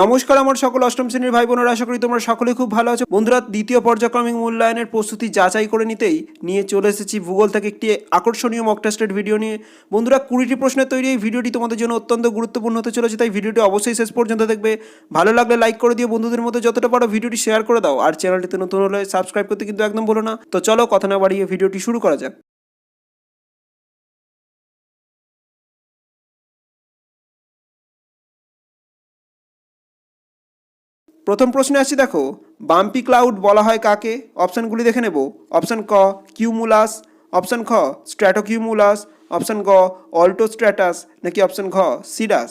নমস্কার, আমার সকল অষ্টম শ্রেণির ভাই বোনেরা আশা করি তোমরা সকলে খুব ভালো আছো। বন্ধুরা, দ্বিতীয় পর্যায়ক্রমিক মূল্যায়নের প্রস্তুতি যাচাই করে নিতেই নিয়ে চলে এসেছি ভূগোল থেকে একটি আকর্ষণীয় মক টেস্টের ভিডিও নিয়ে। বন্ধুরা, কুড়িটি প্রশ্নের তৈরি এই ভিডিওটি তোমাদের জন্য অত্যন্ত গুরুত্বপূর্ণ হতে চলেছে, তাই ভিডিওটি অবশ্যই শেষ পর্যন্ত দেখবে। ভালো লাগলে লাইক করে দিও, বন্ধুদের মধ্যে যতটা পারো ভিডিওটি শেয়ার করে দাও। আর চ্যানেলটিতে নতুন হলে সাবস্ক্রাইব করতে কিন্তু একদম বলো না। তো চলো, কথা না বাড়িয়ে ভিডিওটি শুরু করা যাক। প্রথম প্রশ্নে আসছি দেখো, বাম্পি ক্লাউড বলা হয় কাকে? অপশানগুলি দেখে নেব। অপশান ক, কিউমুলাস, অপশান খ, স্ট্র্যাটোকিউমুলাস, অপশান গ, অল্টোস্ট্র্যাটাস, নাকি অপশান ঘ, সিডাস?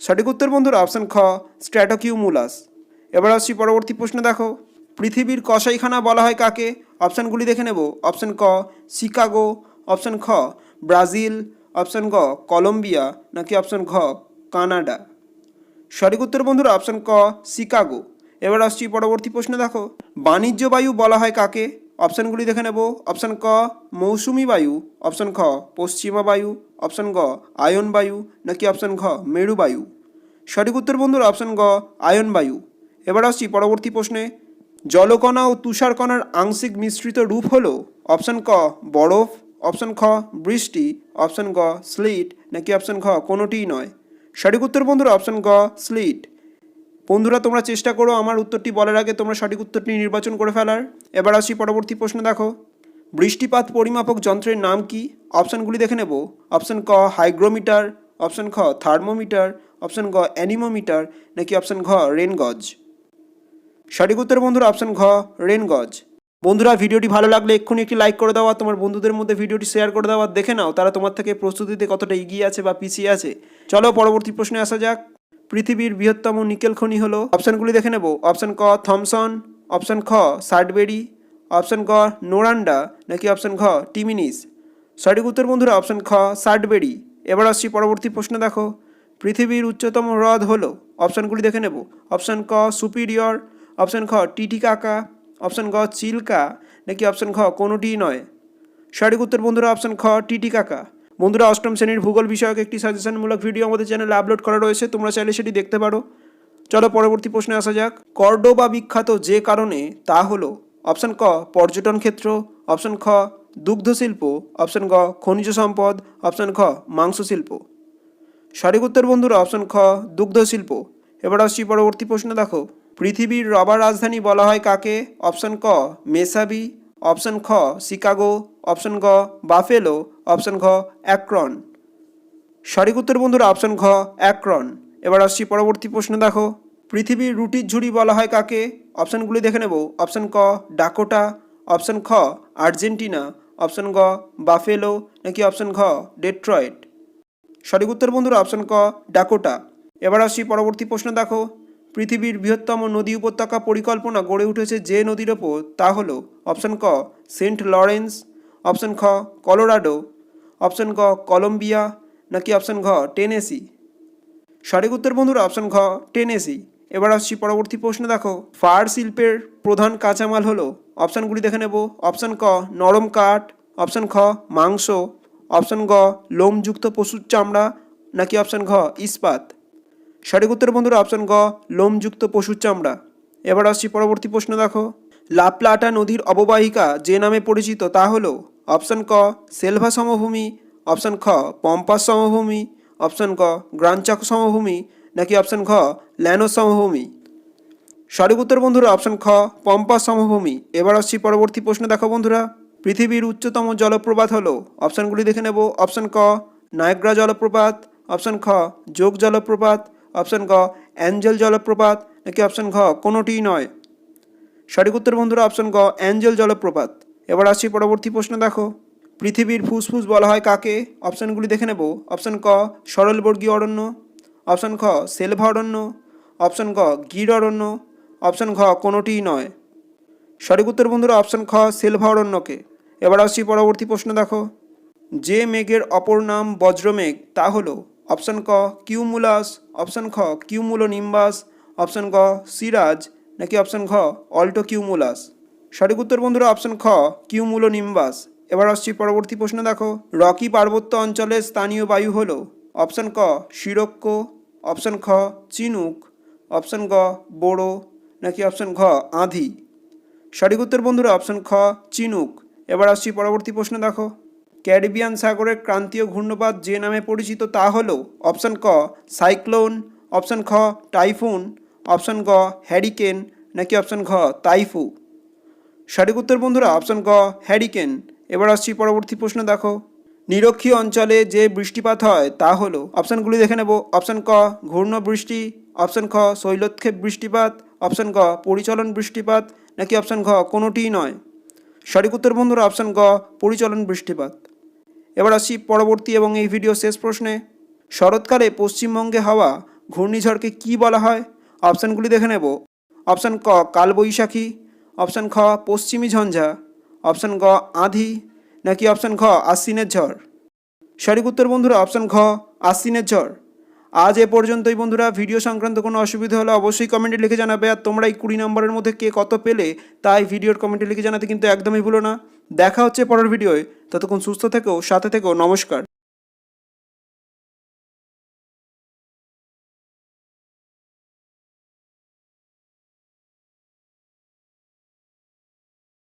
সঠিক উত্তর, বন্ধুরা, অপশান খ, স্ট্র্যাটোকিউমুলাস। এবার আসছি পরবর্তী প্রশ্ন, দেখো, পৃথিবীর কসাইখানা বলা হয় কাকে? অপশানগুলি দেখে নেব। অপশান ক, শিকাগো, অপশান খ, ব্রাজিল, অপশান গ, কলম্বিয়া, নাকি অপশান ঘ, কানাডা? সঠিক উত্তর বন্ধুরা অপশন ক, শিকাগো। এবার আসছি পরবর্তী প্রশ্ন, দেখো। বাণিজ্য বায়ু বলা হয় কাকে? অপশানগুলি দেখে নেব। অপশান ক, মৌসুমি বায়ু। অপশান খ, পশ্চিমা বায়ু। অপশান গ, আয়ন বায়ু। নাকি অপশান ঘ, মেরু বায়ু। সঠিক উত্তর বন্ধুরা, অপশান গ, আয়ন বায়ু। এবার আসছি পরবর্তী প্রশ্নে। জলকণা ও তুষারকণার আংশিক মিশ্রিত রূপ হল অপশান ক, বরফ। অপশান খ, বৃষ্টি। অপশান গ, স্লিট। নাকি অপশান ঘ, কোনোটিই নয়। সঠিক উত্তর বন্ধুরা অপশান গ স্লিট বন্ধুরা, তোমরা চেষ্টা করো আমার উত্তরটি বলার আগে তোমরা সঠিক উত্তরটি নির্বাচন করে ফেলার। এবার আসি পরবর্তী প্রশ্ন, দেখো। বৃষ্টিপাত পরিমাপক যন্ত্রের নাম কি? অপশানগুলি দেখে নেব। অপশান ক হাইগ্রোমিটার অপশান খ থার্মোমিটার অপশান গ অ্যানিমোমিটার নাকি অপশান ঘ রেনগজ সঠিক উত্তর বন্ধুরা অপশান ঘ রেন গজ বন্ধুরা, ভিডিওটি ভালো লাগলে এক্ষুনি একটি লাইক করে দেওয়া তোমার বন্ধুদের মধ্যে ভিডিওটি শেয়ার করে দেওয়া দেখে নাও তারা তোমার থেকে প্রস্তুতিতে কতটা এগিয়ে আছে বা পিছিয়ে আছে। চলো পরবর্তী প্রশ্নে আসা যাক। পৃথিবীর বৃহত্তম নিকেল খনি হলো অপশানগুলি দেখে নেব। অপশান ক, থমসন অপশান খ সার্টবেরি অপশান ক, নোরান্ডা, নাকি অপশান ঘ টিমিনিস। সঠিক উত্তর বন্ধুরা অপশান খ সার্টবেরি এবার আসছি পরবর্তী প্রশ্ন দেখো। পৃথিবীর উচ্চতম হ্রদ হলো অপশানগুলি দেখে নেব। অপশান ক সুপিরিয়র অপশান খ, টিটিকাকা অপশান গ চিল্কা, নাকি অপশান খ কোনোটিই নয়? সঠিক উত্তর বন্ধুরা, অপশান খ টিটি কাকা। বন্ধুরা, অষ্টম শ্রেণির ভূগোল বিষয়ক একটি সাজেশনমূলক ভিডিও আমাদের চ্যানেলে আপলোড করা রয়েছে, তোমরা চাইলে সেটি দেখতে পারো। চলো পরবর্তী প্রশ্নে আসা যাক। কর্ডোবা বিখ্যাত যে কারণে তা হলো, অপশান ক, পর্যটন ক্ষেত্র, অপশান খ, দুগ্ধ শিল্প, অপশান গ খনিজ সম্পদ, অপশান খ মাংস শিল্প। সঠিক উত্তর বন্ধুরা, অপশান খ, দুগ্ধ শিল্প। এবার আসছি পরবর্তী প্রশ্ন, দেখো। পৃথিবীর রবার রাজধানী বলা হয় কাকে? অপশান ক, মেসাবি, অপশন খ, শিকাগো, অপশান গ, বাফেলো, অপশন ঘ, অ্যাক্রন। সঠিক উত্তর বন্ধুরা, অপশান ঘ, অ্যাক্রন। এবার আসছি পরবর্তী প্রশ্ন, দেখো। পৃথিবীর রুটির ঝুড়ি বলা হয় কাকে? অপশানগুলি দেখে নেব। অপশান ক, ডাকোটা, অপশান খ, আর্জেন্টিনা, অপশান গ, বাফেলো, নাকি অপশান ঘ, ডেট্রয়েট। সঠিক উত্তর বন্ধুরা, অপশান ক, ডাকোটা। এবার আসছি পরবর্তী প্রশ্ন, দেখো। পৃথিবীর বৃহত্তম নদী উপত্যকা পরিকল্পনা গড়ে উঠেছে যে নদীর ওপর, তা হলো অপশান ক, সেন্ট লরেন্স, অপশান খ, কলোরাডো, অপশান ক কলম্বিয়া, নাকি অপশান ঘ, টেনেসি? সঠিক উত্তর বন্ধুরা, অপশান ঘ, টেনেসি। এবার আসছি পরবর্তী প্রশ্ন, দেখো। ফার শিল্পের প্রধান কাঁচামাল হলো, অপশানগুলি দেখে নেব। অপশান ক, নরম কাঠ, অপশান খ, মাংস, অপশান গ, লোমযুক্ত পশুর চামড়া, নাকি অপশান ঘ, ইস্পাত? সঠিক উত্তর বন্ধুরা অপশন গ, লোমযুক্ত পশুর চামড়া। এবার আসছি পরবর্তী প্রশ্ন দেখো। লাপ্লাটা নদীর অববাহিকা যে নামে পরিচিত তা হলো অপশন ক, সেলভা সমভূমি অপশান খ, পম্পাস সমভূমি অপশন ক গ্রাঞ্চাক সমভূমি, নাকি অপশান ঘ ল্যানো সমভূমি। সঠিক উত্তর বন্ধুরা অপশান খ, পম্পাস সমভূমি। এবার আসছি পরবর্তী প্রশ্ন দেখো বন্ধুরা। পৃথিবীর উচ্চতম জলপ্রপাত হলো অপশানগুলি দেখে নেব। অপশান ক, নায়গ্রা জলপ্রপাত অপশান খ, যোগ জলপ্রপাত অপশান গ, অ্যাঞ্জেল জলপ্রপাত, নাকি অপশান ঘ, কোনোটিই নয়? সঠিক উত্তর বন্ধুরা, অপশান গ, অ্যাঞ্জেল জলপ্রপাত। এবার আসছি পরবর্তী প্রশ্ন, দেখো। পৃথিবীর ফুসফুস বলা হয় কাকে? অপশানগুলি দেখে নেব। অপশান ক, সরলবর্গীয় অরণ্য। অপশান খ সেলভা অরণ্য। অপশান গ গির অরণ্য। অপশান ঘ, কোনোটিই নয়। সঠিক উত্তর বন্ধুরা, অপশান খ সেলভা অরণ্যকে। এবার আসছি পরবর্তী প্রশ্ন, দেখো। যে মেঘের অপর নাম বজ্রমেঘ, তা হলো অপশান ক, কিউমুলাস, অপশান খ কিউমুলো নিম্বাস অপশান গ, সিরাজ, নাকি অপশান ঘ অল্টো কিউমুলাস সঠিক উত্তর বন্ধুরা, অপশান খ কিউমুলো নিম্বাস এবার আসছি পরবর্তী প্রশ্ন, দেখো। রকি পার্বত্য অঞ্চলের স্থানীয় বায়ু হলো? অপশান ক, শিরক্ষ, অপশান খ, চিনুক, অপশন গ, বোড়ো, নাকি অপশন ঘ, আঁধি? সঠিক উত্তর বন্ধুরা, অপশন খ, চিনুক। এবার আসছি পরবর্তী প্রশ্ন, দেখো। ক্যারিবিয়ান সাগরের ক্রান্তীয় ঘূর্ণপাত যে নামে পরিচিত তা হল অপশন ক সাইক্লোন, অপশন খ টাইফুন, অপশন গ হ্যারিকেন নাকি অপশান ঘ তাইফু? সঠিক উত্তর বন্ধুরা, অপশন গ হ্যারিকেন। এবার আসছি পরবর্তী প্রশ্ন, দেখো। নিরক্ষীয় অঞ্চলে যে বৃষ্টিপাত হয়, তা হলো, অপশানগুলি দেখে নেব। অপশন ক ঘূর্ণ বৃষ্টি অপশন খ শৈলক্ষেপ বৃষ্টিপাত, অপশন গ পরিচলন বৃষ্টিপাত, নাকি অপশন ঘ কোনোটিই নয়? সঠিক উত্তর বন্ধুরা, অপশন গ পরিচলন বৃষ্টিপাত। এবার আসছি পরবর্তী এবং এই ভিডিও শেষ প্রশ্নে। শরৎকালে পশ্চিমবঙ্গে হওয়া ঘূর্ণিঝড়কে কি বলা হয়? অপশানগুলি দেখে নেব। অপশান ক, কালবৈশাখী। অপশান খ, পশ্চিমী ঝঞ্ঝা। অপশান গ, আঁধি। নাকি অপশান খ আশ্বিনের ঝড়? সঠিক উত্তর বন্ধুরা, অপশান ঘ, আশ্বিনের ঝড়। আজ এ পর্যন্তই বন্ধুরা, ভিডিও সংক্রান্ত কোনো অসুবিধা হলে অবশ্যই কমেন্টে লিখে জানাবে। আর তোমরা এই কুড়ি নম্বরের মধ্যে কে কত পেলে, তাই ভিডিওর কমেন্টে লিখে জানাতে কিন্তু একদমই ভুলো না। দেখা হচ্ছে পরের ভিডিওয়। ততক্ষণ সুস্থ থেকেও সাথে থেকেও নমস্কার।